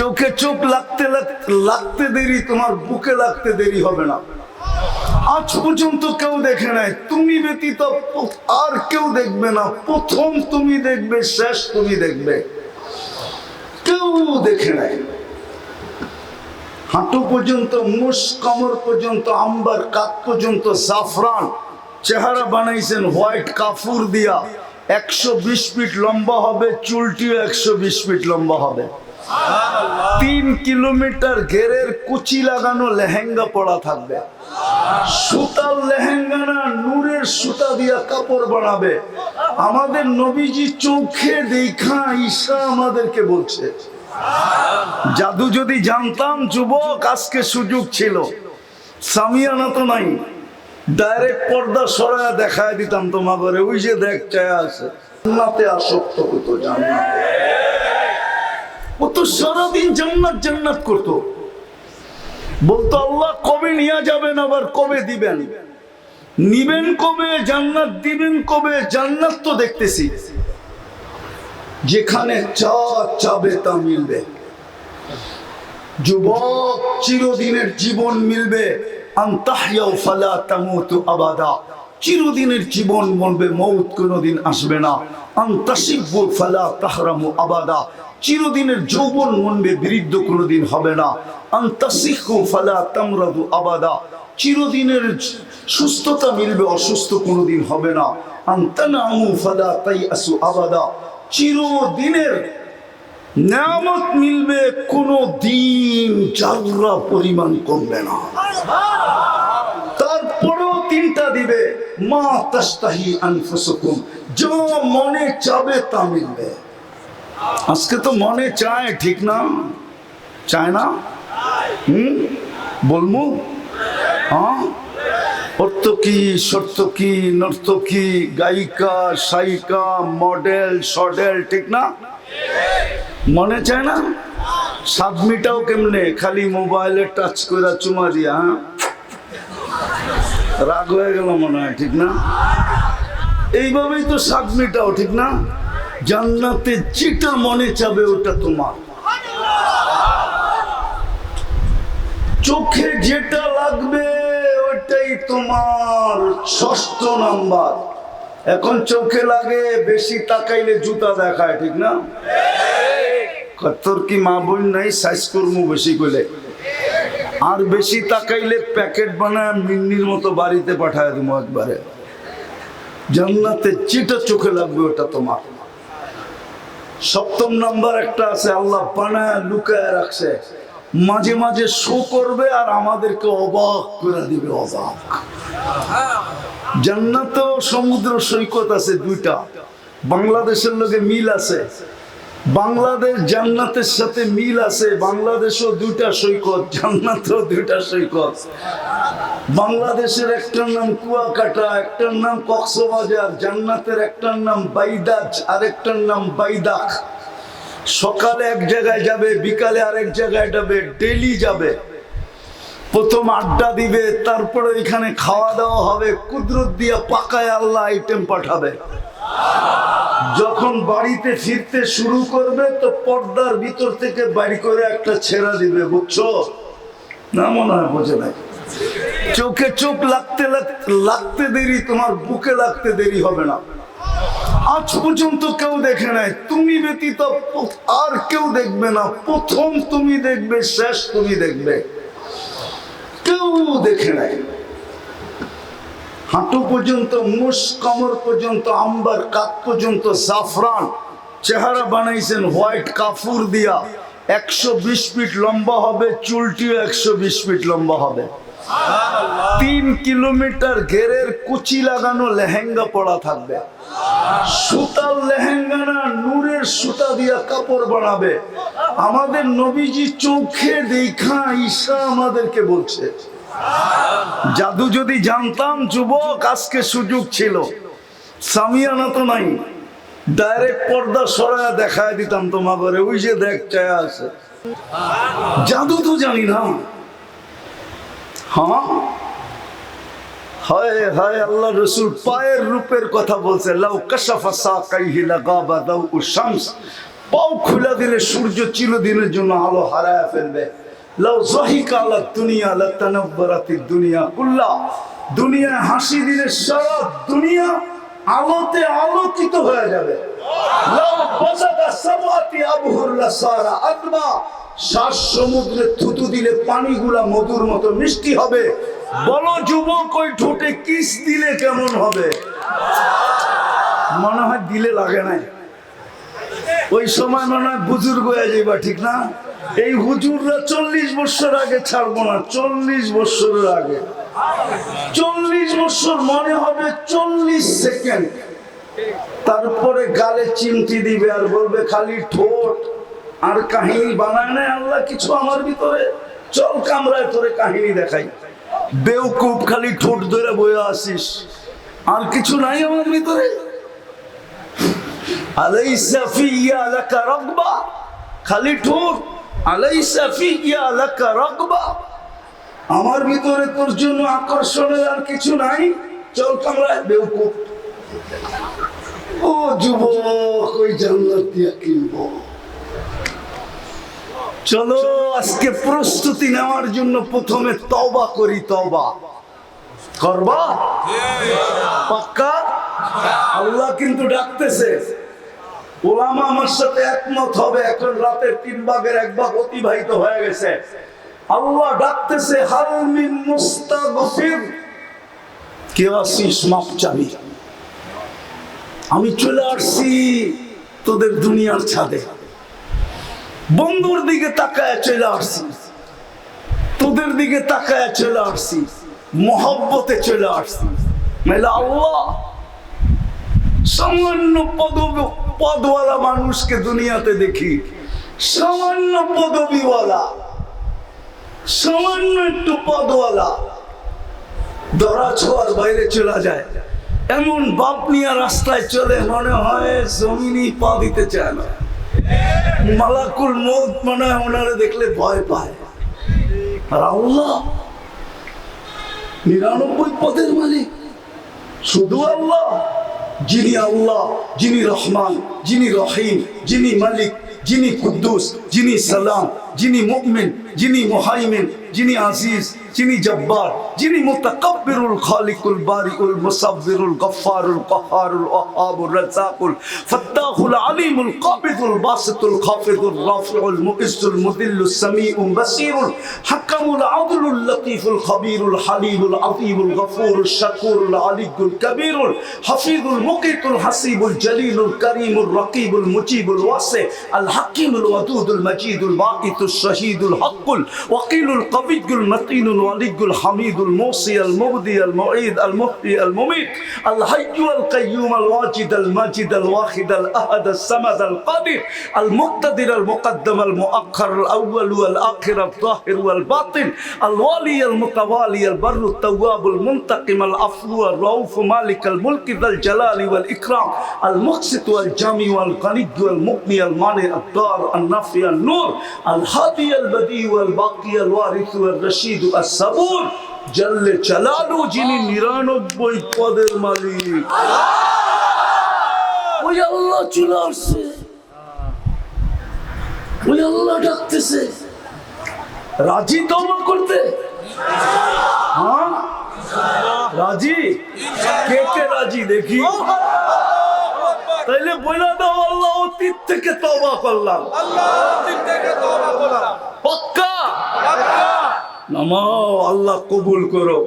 চোখে চোখ লাগতে লাগতে দেরি, তোমার বুকে লাগতে দেরি হবে না। আজ পর্যন্ত কেউ দেখে নাই। তুমি ব্যতীত আর কেউ দেখবে না। প্রথম তুমি দেখবে, শেষ তুমি দেখবে। কেউ দেখে নাই। হাঁটু পর্যন্ত মুস কমর পর্যন্ত, আম্বার কাত পর্যন্ত, জাফরান চেহারা বানাইছেন হোয়াইট কাফুর দিয়া। একশো বিশ ফিট লম্বা হবে, চুলটিও একশো বিশ ফিট লম্বা হবে। তিন কিলোমিটার ঘেরের কুচি লাগানো লেহেঙ্গা পড়া থাকবে। সুতার লেহেঙ্গা না, নূরের সুতা দিয়া কাপড় বানাবে। আমাদের নবীজি চোখে দেখা ঈশা আমাদেরকে বলছে। জাদু যদি জানতাম, যুবক, আজকে সুযোগ ছিল। সামিয়ানা তো নাই। ডাইরেক্ট পর্দা সরায় দেখায় দিতাম তোমাকে ওই যে দেখ, চায় আছে। আসক্ত হতো জান্নাতে। ও তো সারাদিন জান্নাত জান্নাত করতো। বলতো, আল্লাহ কবে নিয়ে যাবেন আবার কবে দিবেন? নিবেন কবে, জান্নাত দিবেন কবে, জান্নাত তো দেখতেছি। যেখানে চা চাবে তা মিলবে। যুবক চিরদিনের জীবন মিলবে। আবাদা। চিরদিনের জীবন বলবে, মৌত কোনোদিন আসবে না। আন্তাসিব্বু ফালা তাহরামু আবাদা। চিরদিনের যৌবন মনবে বৃদ্ধ কোনোদিন হবে না। ফালা তামরাদু আবাদা। চিরদিনের সুস্থতা মিলবে, অসুস্থ কোনোদিন হবে না। আন্তানামু তাইয়াসু আবাদা। চিরদিনের নিয়ামত মিলবে কোনো দিন পরিমাণ কমবে না। তারপরেও তিনটা দিবে, মা তাস্তাহি আনফুসুকুম। যা মনে চাবে তা মিলবে। আজকে তো মনে চায়, ঠিক না? চায় না? হুম? বলমু? হ্যাঁ? অর্থকি সর্তকি নর্তকী গায়িকা সায়িকা মডেল, সডেল, ঠিক না? মনে চায় না? সাত মিটাও কেমনে? খালি মোবাইলে টাচ করে চুমা দিয়া হ্যাঁ? রাগ হয়ে গেল মনে হয়, ঠিক না? এইভাবেই তো সাত মিটাও ঠিক না? জান্নাতে যেটা মনে চাবে ওটা তোমার। চোখে যেটা লাগবে ওটাই তোমার। ষষ্ঠ নাম্বার। এখন চোখে লাগে, বেশি তাকাইলে জুতা দেখায়, ঠিক না? তোর কি মা বোন নাই? সাইজ করব বেশি করলে আর বেশি তাকাইলে প্যাকেট বানায় মিন্নির মতো বাড়িতে পাঠায় দেবো একবারে। জান্নাতে যেটা চোখে লাগবে ওটা তোমার। সপ্তম নাম্বার একটা আছে, আল্লাহ পানায় লুকায় রাখছে। মাঝে মাঝে শো করবে আর আমাদেরকে অবাক করে দিবে, অবাক। জান্নাত সমুদ্র সৈকত আছে দুইটা। বাংলাদেশের লোকে মিল আছে। বাংলাদেশ জান্নাতের সাথে মিল আছে, বাংলাদেশও দুইটা সৈকত, জান্নাতেও দুইটা সৈকত। বাংলাদেশের একটার নাম কুয়াকাটা, একটার নাম কক্সবাজার, জান্নাতের একটার নাম বাইদাজ, আরেকটার নাম বাইদাক সকালে এক জায়গায় যাবে, বিকালে আরেক জায়গায় যাবে ডেলি যাবে। প্রথম আড্ডা দিবে, তারপরে এখানে খাওয়া দাওয়া হবে, কুদরত দিয়ে পাকায় আল্লাহ আইটেম পাঠাবে। যখন বাড়িতে ফিরতে শুরু করবে, তো পর্দার ভিতর থেকে বাড়ি করে একটা ছেড়া দিবে, বুঝছ? না মনে হয় বোঝে নাই। চোখে চোখ লাগতে লাগ- লাগতে দেরি, তোমার বুকে লাগতে দেরি হবে না। আজ পর্যন্ত কেউ দেখে নাই। তুমি ব্যতীত আর কেউ দেখবে না। প্রথম তুমি দেখবে, শেষ তুমি দেখবে। কেউ দেখে নাই। হাঁটু পর্যন্ত মুস কমর পর্যন্ত, আম্বার কাত পর্যন্ত, জাফরান চেহারা বানাইছেন হোয়াইট কাফুর দিয়া। একশো বিশ ফিট লম্বা হবে, চুলটিও একশো বিশ ফিট লম্বা হবে। তিন কিলোমিটার ঘেরের কুচি লাগানো লেহেঙ্গা পড়া থাকবে। সুতার লেহেঙ্গা না, নূরের সুতা দিয়া কাপড় বানাবে। আমাদের নবীজি চোখে দেখা ঈশা আমাদেরকে বলছে। জাদু যদি জানতাম, যুবক, আজকে সুযোগ ছিল। সামিয়ানা তো নাই। ডাইরেক্ট পর্দা সরায় দেখায় দিতাম তোমাকে ওই যে দেখ চায় আছে। জাদু তো জানি না। হ্যাঁ? আল্লাহ রসুল, পায়ের রূপের কথা বলছে, লাউ কাশাফা সাকাইহি লাগাবা দাউ পাও খুলে দিলে সূর্য চিরদিনের জন্য আলো হারায় ফেলবে। লাউ জহিকা আলা দুনিয়া লাতানাব্বারাতিদ দুনিয়া। কুল্লা, দুনিয়ায় হাসি দিলে সারা দুনিয়া আলোতে আলোকিত হয়ে যাবে। লাউ বাসাদা সামাতি আবহুর লাসারা আদমা, শ্বাস সমুদ্রে থুতু দিলে পানিগুলা মধুর মতো মিষ্টি হবে। বলো যুবক, ওই ঠোঁটে কিস দিলে কেমন হবে? মনে হয় দিলে লাগে নাই। ওই সময় মনে হয় বুজুর্গ হয়ে যাইবা, ঠিক না? এই হুজুররা চল্লিশ বছর আগে ছাড়বো না, চল্লিশ বছরের আগে। চল্লিশ বছর মনে হবে চল্লিশ সেকেন্ড। তারপরে গালে চিমটি দিবে আর বলবে, খালি ঠোঁট আর কাহিনী বানায় না আল্লাহ, কিছু আমার ভিতরে। চল কামরায় তোরে কাহিনী দেখাই। বেউকুব খালি ঠোঁট ধরে বয়ে আসিস। আর কিছু নাই আমার ভিতরে? আলাইসা ফিয়া রাগবা খালি ঠোঁট আমার ভিতরে তোর জন্য আকর্ষণের আর কিছু নাই। চল কামরায় বেউকুব ও যুবক ওই জান্নাত দিয়া কিনবো। চলো আজকে প্রস্তুতি নেওয়ার জন্য প্রথমে তবা করি তবা করবা? পাক্কা? আল্লাহ কিন্তু ডাকতেছে। ওলামা আমার সাথে একমত হবে। এখন রাতের তিন ভাগের এক ভাগ অতিবাহিত হয়ে গেছে। আল্লাহ ডাকতেছে হালমিন মুস্তাগফির। কেউ আসিস মাপ চাবি। আমি চলে আসছি তোদের দুনিয়ার ছাদে। বন্ধুর দিকে তাকায় চলে আসছি। তোদের দিকে তাকায় চলে আসছি। মহব্বতে চলে আসছি। মেলা আল্লাহ সামান্য পদ পদওয়ালা মানুষকে দুনিয়াতে দেখি। সামান্য পদবিওয়ালা, সামান্য একটু পদওয়ালা ধরা ছোঁয়ার বাইরে চলে যায়। এমন বাপ নিয়ে রাস্তায় চলে মনে হয় জমিনই পা দিতে চায় না। মালাকুল মৌত মনে হয় ওনারে দেখলে ভয় পায়। আল্লাহ নিরানব্বই পদের মালিক। শুধু আল্লাহ। যিনি আল্লাহ যিনি রহমান যিনি রহিম যিনি মালিক যিনি কুদ্দুস যিনি সালাম যিনি মুমিন যিনি মুহাইমিন যিনি আজিজ যিনি জব্বার যিনি মুতাকাব্বিরুল খালিকুল বারিউল মুসাব্বিরুল গফফারুল কাহারুল ওয়াহাবুর রাজ্জাকুল ফাত্তাহুল আলিমুল কাবিদুল বাসিতুল খাফিদুল রাফিউল মুইজ্জুল মুদিল্লুস সামিউল বাসিরুল হাকামুল আদলুল লতীফুল খবীরুল হালিমুল আযীমুল গফুরুল শাকুরুল আলিয়ুল কবীরুল হাফিজুল মুকিতুল হাসিবুল জলিলুল করিমুল রকিবুল মুজিবুল ওয়াসি আল হাকিমুল ওয়াদুদুল মজিদুল বাকিতুল শহীদুল হকুল ওয়াকিলুল কবিয়ুল মতিনুল ওয়ালিয়ুল হামিদুল মুসি আল মুবদি আল মুঈদ আল মুহয়ি আল মুমিত আল হাইয়্যু আল কাইয়্যুম আল ওয়াজিদ আল মাজিদ আল ওয়াহিদ আল আহাদ আল সামাদ আল কাদির আল মুক্তাদির আল মুকদ্দম আল মুআخر আল আউয়াল ওয়াল আখির আল যাহির ওয়াল বাতিন আল ওয়ালি আল ওয়ারিস ওয়াল রশিদ আল সাবুর জল্লে চালালু যিনি নিরানব্বই পদের মালিক। ওই আল্লাহ চলে আসছে। ওই আল্লাহ ডাকতেছে। রাজি তওবা করতে? হ্যাঁ? রাজি? কে কে রাজি দেখি। তাইলে বলে দাও আল্লাহ অতীত থেকে তবা করলাম। পাক্কা? নামাও আল্লাহ কবুল করো।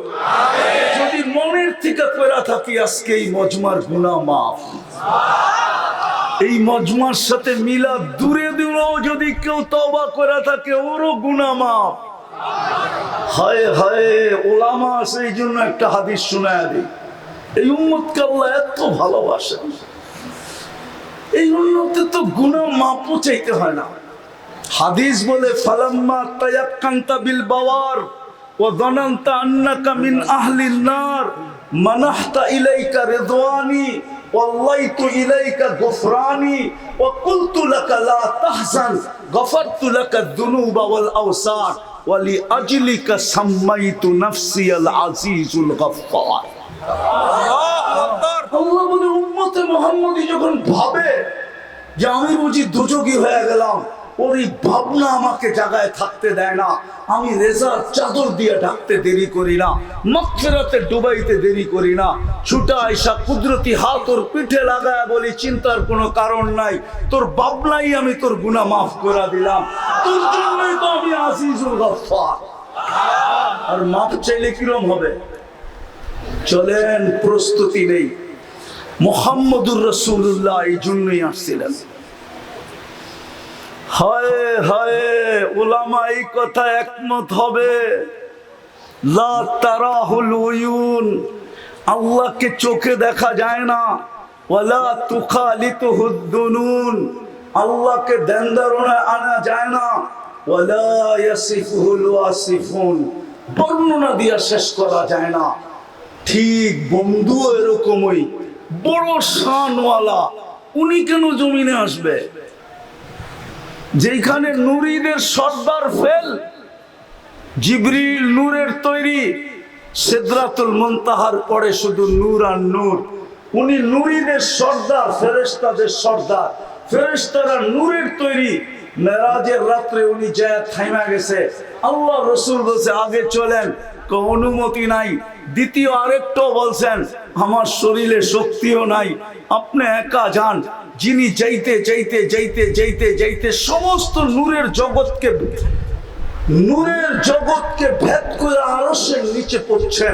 যদি মনের থেকে পেরা থাকি আজকে এই মজমার গুণা মাফ। এই মজমার সাথে মিলা দূরে দূরেও যদি কেউ তবা করে থাকে ওরও গুণা মাফ। হায় হায় ওলামা সেই জন্য একটা হাদিস শোনায় দিই। এই উম্মতকে আল্লাহ এত ভালোবাসেন এই উন্নতে তো গুণা মাপও চাইতে হয় না হাদিস বলে ফালাম্মা তায়াক্কান্তা বিল বাওয়ার ওয়া যানান্তা আন্নাকা মিন আহলিন নার মানাহতা ইলাইকা রিদওয়ানি والليت إليك غفراني وقلت لك لا تحزن غفرت لك الذنوب والأوسار ولأجلك سميت نفسي العزيز الغفار আল্লাহ বলে, উম্মতে মোহাম্মদী যখন ভাবে যে আমি বুঝি দুযোগী হয়ে গেলাম, ওরই ভাবনা আমাকে জায়গায় থাকতে দেয় না। আমি রেজার চাদর দিয়ে ঢাকতে দেরি করি না মক্ষরাতে ডুবাইতে দেরি করি না। ছুটা আইসা কুদরতি হাত ওর পিঠে লাগায় বলি, চিন্তার কোনো কারণ নাই, তোর বাবলাই আমি তোর গুনাহ মাফ করে দিলাম। তোর জন্যই তো আমি গফফার। আর মাফ চাইলে কিরম হবে? চলেন, প্রস্তুতি নেই। মোহাম্মদুর রসুল্লাহ এই জন্যই আসছিলেন। হায় হায় ওলামা এই কথা একমত হবে? লা উয়ুন, আল্লাহকে চোখে দেখা যায় না। আল্লাহকে দেনদারণে আনা যায় না। বর্ণনা দিয়া শেষ করা যায় না। ঠিক বন্ধু এরকমই। বড় শানওয়ালা, উনি কেন জমিনে আসবে? যেখানে নুরিদের সর্দার ফেল, জিবরিল নূরের তৈরি, সিদরাতুল মুনতাহার পরে শুধু নূর আর নূর। উনি নুরিদের সর্দার, ফেরেশতাদের সর্দার। ফেরেশতারা নূরের তৈরি। মেরাজের রাত্রে উনি যায় থাইমা গেছে। আল্লাহ রসুল বলছে, আগে চলেন অনুমতি নাই। দ্বিতীয় আরেকটাও বলছেন আমার শরীরে শক্তিও নাই। আপনি একা যান। যিনি যাইতে যাইতে যাইতে যাইতে যাইতে সমস্ত নূরের জগৎকে নূরের জগৎকে ভেদ করে আরসের নিচে পড়ছেন।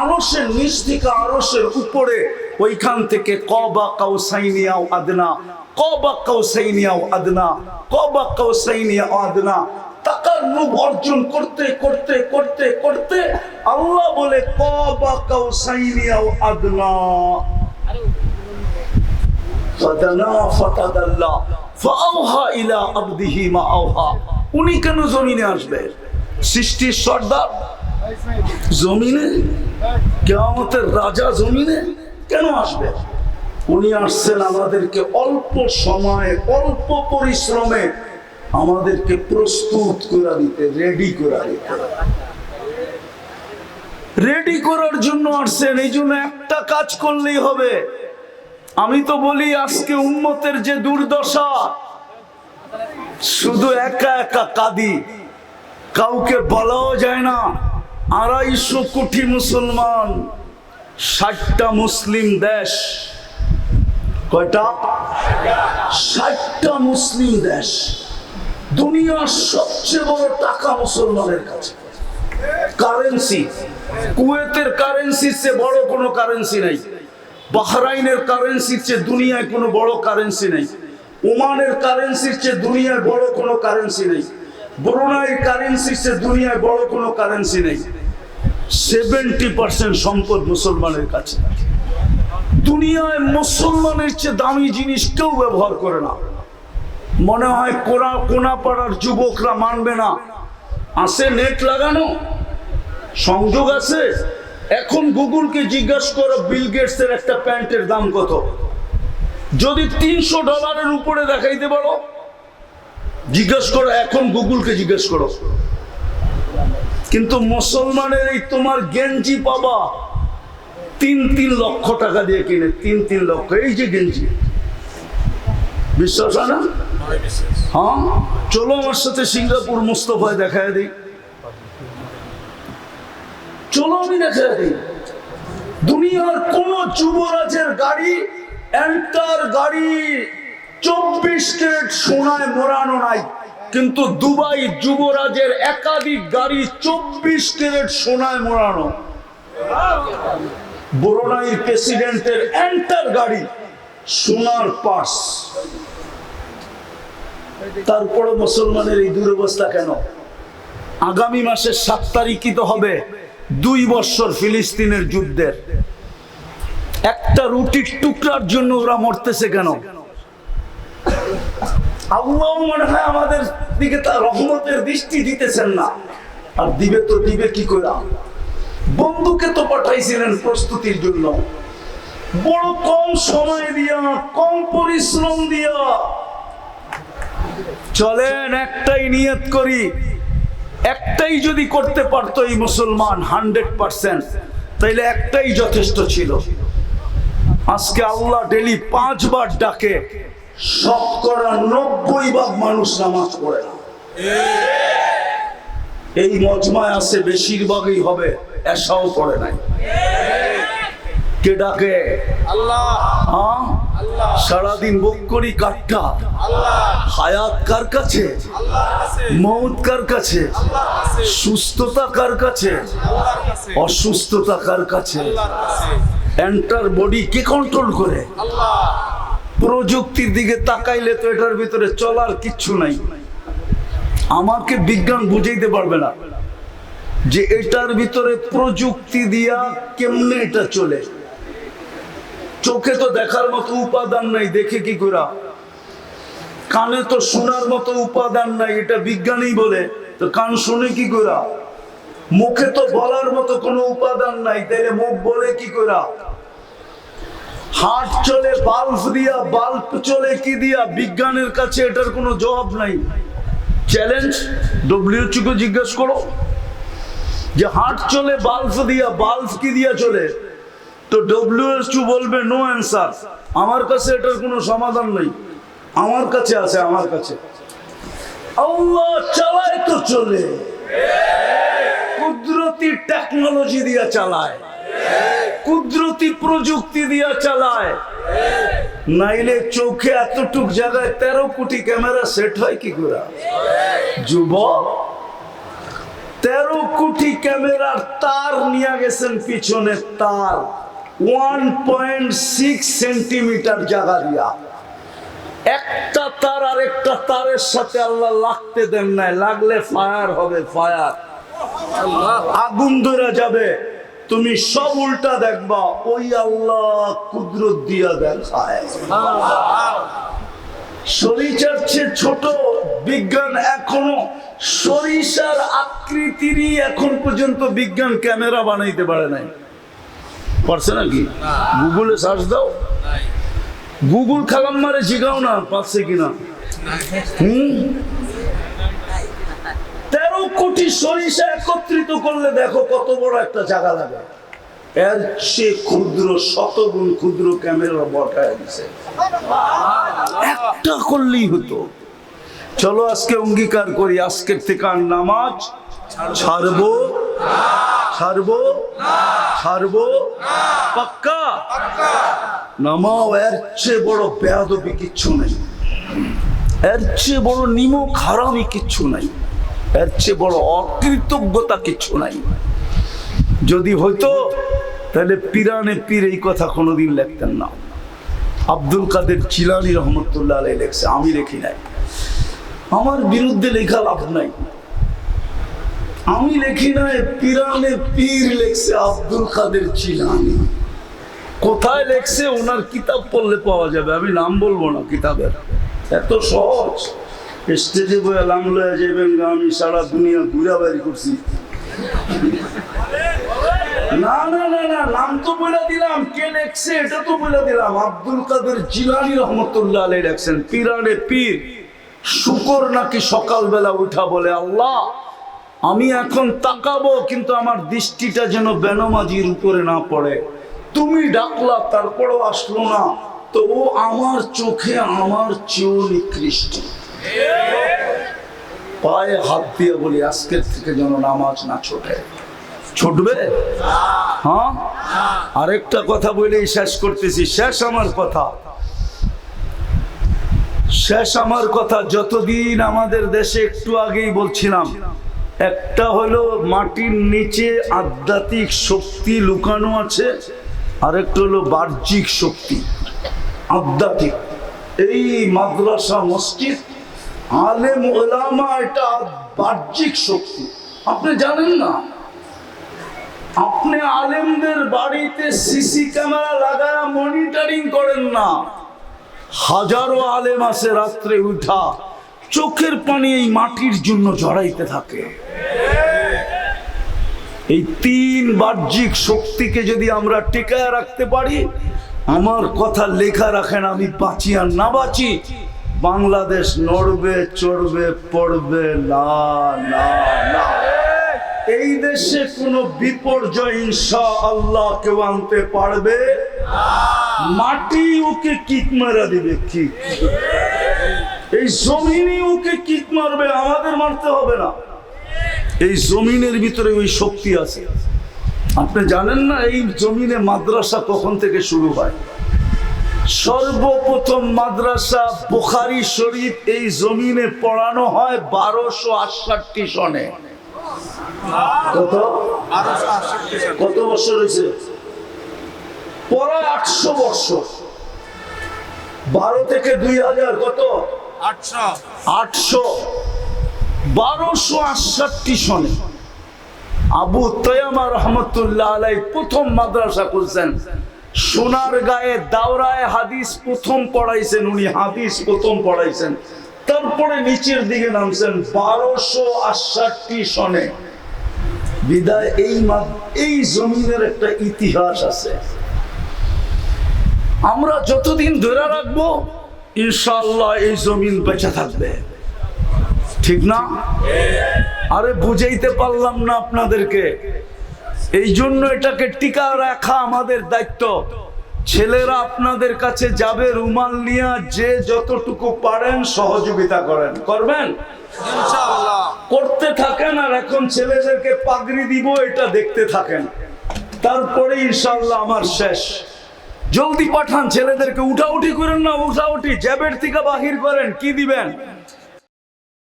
আরসের নিচ থেকে আরসের উপরে। ওইখান থেকে কবা কাউসাইনিয়াও আদনা, কবা কাউসাইনিয়াও আদনা, কবা কাউসাইনিয়া আদনা। অর্জন করতে করতে করতে করতে আল্লাহ বলে কবা কাউসাইনিয়াও আদনা। উনি কেন জমিনে আসবে? সৃষ্টির সর্দার। জমিনে? কেয়ামতের রাজা জমিনে? কেন আসবে? উনি আসছেন আমাদেরকে অল্প সময়ে অল্প পরিশ্রমে। আমাদেরকে প্রস্তুত করে দিতে রেডি করে দিতে। রেডি করার জন্য আসছেন, এই জন্য একটা কাজ করলেই হবে। আমি তো বলি, আজকে উন্মতের যে দুর্দশা, শুধু একা একা কাঁদি। কাউকে বলাও যায় না। আড়াইশো কোটি মুসলমান, ষাটটা মুসলিম দেশ। কয়টা? ষাটটা মুসলিম দেশ। দুনিয়ার সবচেয়ে বড় টাকা মুসলমানের কাছে। কারেন্সি কুয়েতের কারেন্সির চেয়ে বড় কোনো কারেন্সি নাই। বাহরাইনের কারেন্সির চেয়ে দুনিয়ায় কোনো বড় কারেন্সি নেই। ওমানের কারেন্সির চেয়ে দুনিয়ায় বড় কোনো কারেন্সি নেই। ব্রুনাইয়ের কারেন্সির চেয়ে দুনিয়ায় বড় কোনো কারেন্সি নেই। সেভেন্টি পার্সেন্ট সম্পদ মুসলমানের কাছে। দুনিয়ায় মুসলমানের চেয়ে দামি জিনিস কেউ ব্যবহার করে না। মনে হয় কোনা কোনা পাড়ার যুবকরা মানবে না। আছে নেট লাগানো? সংযোগ আছে? এখন গুগলকে জিজ্ঞাসা করো, বিল গেটস এর একটা প্যান্টের দাম কত? যদি তিনশো ডলারের উপরে দেখাইতে পারো জিজ্ঞেস করো, এখন গুগলকে জিজ্ঞেস করো। কিন্তু মুসলমানের এই তোমার গেঞ্জি পাবা, তিন তিন লক্ষ টাকা দিয়ে কিনে, তিন তিন লক্ষ, এই যে গেঞ্জি। বিশ্বাস হয় না? হ্যাঁ? চলো আমার সাথে সিঙ্গাপুর মুস্তফায় দেখায় দিই। চলো আমি দেখায় দিই। দুনিয়ার কোন যুবরাজের গাড়ি এন্টার গাড়ি চব্বিশ ক্যারেট সোনায় মোড়ানো নাই। কিন্তু দুবাই যুবরাজের একাধিক গাড়ি চব্বিশ ক্যারেট সোনায় মোড়ানো। বরোনাইর প্রেসিডেন্টের এন্টার গাড়ি সোনার পার্স। তারপরে মুসলমানের এই দুরবস্থা কেন? আগামী মাসের সাত তারিখই তো হবে? দুই বছর ফিলিস্তিনের যুদ্ধের। একটা রুটির টুকরার জন্য ওরা মরতেছে কেন? মনে হয় আমাদের দিকে তার রহমতের দৃষ্টি দিতেছেন না। আর দিবে তো দিবে কি করে? বন্ধুকে তো পাঠাইছিলেন প্রস্তুতির জন্য। বড় কম সময় দিয়া, কম পরিশ্রম দিয়া চলেন একটাই নিয়ত করি। একটাই যদি করতে পারতো এই মুসলমান হান্ড্রেড পার্সেন্ট। তাইলে একটাই যথেষ্ট ছিল। আজকে আল্লাহ ডেলি পাঁচবার ডাকে শতকরা নব্বই ভাগ মানুষ নামাজ পড়ে না। এই মজমায় আছে বেশিরভাগই হবে এসাও পড়ে নাই। কে ডাকে? আল্লাহ। হ্যাঁ? সারাদিন বুক করি কাঠটা। হায়াত কার কাছে? মৌত কার কাছে? সুস্থতা কার কাছে? অসুস্থতা কার কাছে? এন্টার বডি কে কন্ট্রোল করে? প্রযুক্তির দিকে তাকাইলে তো এটার ভিতরে চলার কিচ্ছু নাই। আমাকে বিজ্ঞান বুঝাইতে পারবে না যে এটার ভিতরে প্রযুক্তি দিয়া কেমনে এটা চলে? চোখে তো দেখার মতো উপাদান নাই, দেখে কি করা কানে তো শোনার মতো উপাদান নাই, এটা বিজ্ঞানী বলে। তো কান শুনে কি করা মুখে তো বলার মতো কোনো উপাদান নাই তাহলে মুখ বলে কি করা হাট চলে, বাল্ব দিয়া, বাল্ব চলে কি দিয়া? বিজ্ঞানের কাছে এটার কোনো জবাব নাই। চ্যালেঞ্জ? ডব্লিউচি কে জিজ্ঞেস করো। যে হাট চলে, বাল্ব দিয়া, বাল্ব কি দিয়া চলে? তো ডব্লিউএসইউ বলবে নো অ্যান্সার আমার কাছে এটার কোনো সমাধান নেই। আমার কাছে আছে, আমার কাছে। আল্লাহ চালায় তো চলে। কুদরতি টেকনোলজি দিয়া চালায়। কুদরতি প্রযুক্তি দিয়া চালায়। নাইলে চোখে এতটুক জায়গায় তেরো কোটি ক্যামেরা সেট হয় কি করে? যুবক, তেরো কোটি ক্যামেরার তার নিয়ে গেছেন পিছনে তার। ওয়ান পয়েন্ট সিক্স সেন্টিমিটার জায়গা দিয়া। একটা তার আর একটা তারের সাথে আল্লাহ লাগতে দেন নাই, লাগলে ফায়ার হবে ফায়ার আগুন ধরে যাবে। তুমি সব উল্টা দেখবা, ওই আল্লাহ কুদরত দিয়া দেখায়। সরিষার চেয়ে ছোট বিজ্ঞান এখনও, সরিষার আকৃতিরই এখন পর্যন্ত বিজ্ঞান ক্যামেরা বানাইতে পারে নাই। পারছে নাকি? গুগলে সার্চ দাও। গুগল খালাম মারে জিগাও না পাচ্ছে কিনা। হুম? তেরো কোটি সরিষা একত্রিত করলে দেখো কত বড় একটা জায়গা লাগে এর চেয়ে ক্ষুদ্র, শতগুণ ক্ষুদ্র ক্যামেরা বটায় দিছে। একটা করলেই হতো। চলো আজকে অঙ্গীকার করি, আজকের থেকে আর নামাজ ছাড়বো। ছাড়বো ছাড়বো পাক্কা? নামাও এর চেয়ে বড় বেয়াদবি কিচ্ছু নেই। এর চেয়ে বড় নিমক হারামি কিচ্ছু নাই। এর চেয়ে বড় অকৃতজ্ঞতা কিচ্ছু নাই। যদি হইতো তাহলে পিরানে পীর এই কথা কোনোদিন লিখতেন না। আব্দুল কাদের চিলানি রহমতুল্লাহ আলাই লেখছে আমি লিখি নাই। আমার বিরুদ্ধে লেখা লাভ নাই। আমি লিখি নাই, পিরানে পীর লেখছে আব্দুল কাদের চিলানি। কোথায় লেখছে? ওনার কিতাব পড়লে পাওয়া যাবে। আমি নাম বলব না কিতাবের। এত সহজ। স্টেজে বয়ে লাম লয়ে যাবেন আমি সারা দুনিয়া ঘুরা বাড়ি করছি। না না না না, নাম তো বলে দিলাম। কে লেখছে এটা তো বলে দিলাম। আব্দুল কাদের জিলানি রহমতুল্লাহ আলী লেখছেন, পিরানে পীর। শুকর নাকি সকালবেলা উঠা বলে আল্লাহ। আমি এখন তাকাবো, কিন্তু আমার দৃষ্টিটা যেন বেনমাজির উপরে না পড়ে। তুমি ডাকলা, তারপরও আসলো না। তো ও আমার চোখে আমার চেয়েও নিকৃষ্ট। পায়ে হাত দিয়ে বলি, আজকের থেকে যেন নামাজ না ছোটে। ছুটবে? হ্যাঁ? আরেকটা কথা বলেই শেষ করতেছি। শেষ আমার কথা। শেষ আমার কথা। যতদিন আমাদের দেশে একটু আগেই বলছিলাম একটা হলো মাটির নিচে আধ্যাত্মিক শক্তি লুকানো আছে, আরেকটা হলো বাহ্যিক শক্তি, আধ্যাত্মিক। এই মাদ্রাসা, মসজিদ, আলেম ওলামা এটা বাহ্যিক শক্তি। আপনি জানেন না? আপনি আলেমদের বাড়িতে সিসি ক্যামেরা লাগায় মনিটরিং করেন না। হাজারো আলেম আছে রাত্রে উঠা। চোখের পানি এই মাটির জন্য জড়াইতে থাকে। এই তিন বাহ্যিক শক্তিকে যদি আমরা টেকায় রাখতে পারি, আমার কথা লেখা রাখেন, আমি বাঁচি আর না বাঁচি, বাংলাদেশ নড়বে, চড়বে, পড়বে না এই দেশে কোনো বিপর্যয় ইনশা আল্লাহ কেউ আনতে পারবে? মাটি ওকে কিক মারা দিবে, কিক। এই জমিনই ওকে কিক মারবে, আমাদের মারতে হবে না। এই জমিনের ভিতরে ওই শক্তি আছে। আপনি জানেন না, এই জমিনে মাদ্রাসা কখন থেকে শুরু হয়? সর্বপ্রথম মাদ্রাসা বুখারি শরীফ এই জমিনে পড়ানো হয় বারোশো আটষট্টি সনে। কত? কত বছর হয়েছে? পড়ায় আটশো বছর। বারো থেকে দুই হাজার, কত? আবু সোনার গায়ে তারপরে নিচের দিকে নামছেন বারোশো আটষট্টি সনে। বিদায়, এই এই জমিনের একটা ইতিহাস আছে। আমরা যতদিন ধরে রাখব ইনশাল্লাহ এই জমিন বেঁচে থাকবে। ঠিক না? আরে বুঝাইতে পারলাম না আপনাদেরকে। এই জন্য এটাকে টিকা রাখা আমাদের দায়িত্ব। ছেলেরা আপনাদের কাছে যাবে রুমাল নিয়ে যে যতটুকু পারেন সহযোগিতা করেন। করবেন? করতে থাকেন আর এখন ছেলেদেরকে পাগড়ি দিব এটা দেখতে থাকেন। তারপরে ইনশাল্লাহ আমার শেষ। জলদি পাঠান ছেলেদেরকে উঠাউঠি করেন না উঠাউঠি জ্যাবের থেকে বাহির করেন কি দিবেন?